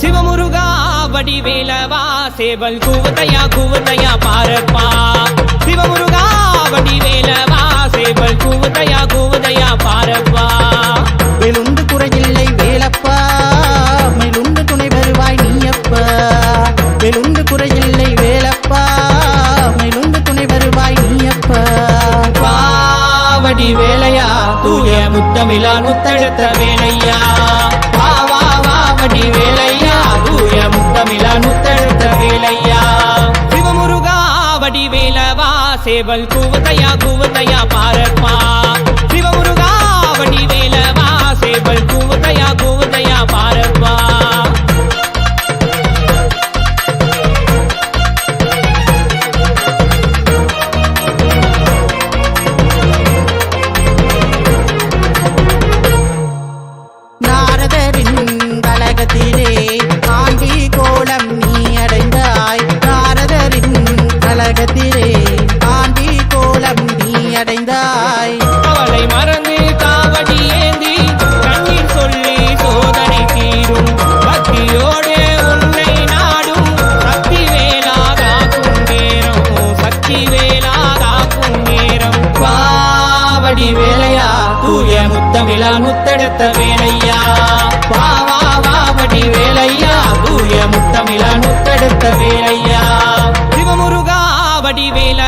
சிவமுருகா வடிவேலவா சேவல் கூவத்தையா கூவத்தையா பாரப்பா. சிவமுருகா வடிவேலவா சேவல் கூவத்தையா கூவத்தையா பாரப்பா. வெளுந்து குறையில்லை வேலப்பா மேலுண்டு துணை வருவாய் நீயப்பா. வெளுந்து குறையில்லை வேலப்பா மேலுண்டு துணை வருவாய் நீயப்பா. வாவடி வேலையா தூய முத்தமிழா முத்தெடுத்த வேலையா. சேவல் கூவத்தையா கூவத்தையா பாரப்பா சிவமுருகா வண்டி வேலவா சேவல் கூவத்தையா கூவத்தையா பாரப்பா அடைந்தாய் அவளை மறந்து காவடி ஏந்தி கண்ணீர் சொல்லி சோதனை தீரும். பக்தியோடு உன்னை நாடும் சக்தி வேலாகாக்கும் நேரம் சக்தி வேலாகாக்கும் நேரம். காவடி வேலையா? தூய முத்தமிழா முத்தெடுத்த வேலையா? வா வா வாவடி வேலையா? தூய முத்தமிழா முத்தெடுத்த வேலையா? சிவமுருகா வடி வேலவா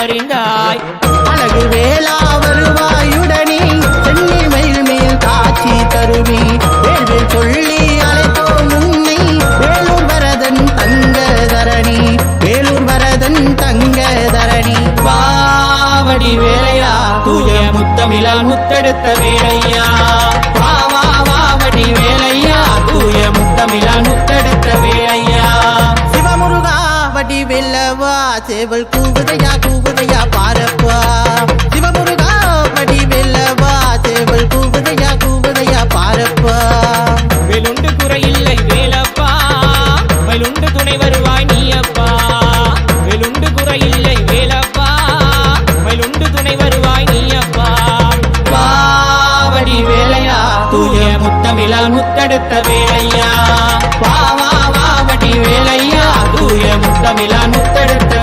தாய்மாரி அழகு வேளா வருவாயுடனே சென்னி மயில் மேல் காட்சி தருவி. வேள்வி சொல்லி அழைத்தோம் உன்னை. வேலூர் வரதன் தங்க தரணி வேலூர் வரதன் தங்க தரணி பாவடி வேலையா? தூய முத்தமிழா முத்தெடுத்த வேலையா? வா வெல்லவா? சேவல் கூவுதையா கூவு உண்டு குறையில்லை வேலப்பா. மயிலுண்டு துணை வருவாய் நீ அப்பா வெலுண்டு குறையில்லை வேலப்பா. மயிலுண்டு துணை வருவாய் நீ அப்பா பாவடி வேலையா? தூய முத்தமிழால் முத்தெடுத்த வேலையா? பாவா பாவடி வேலையா? தூய முத்தமிழால் முத்தெடுத்த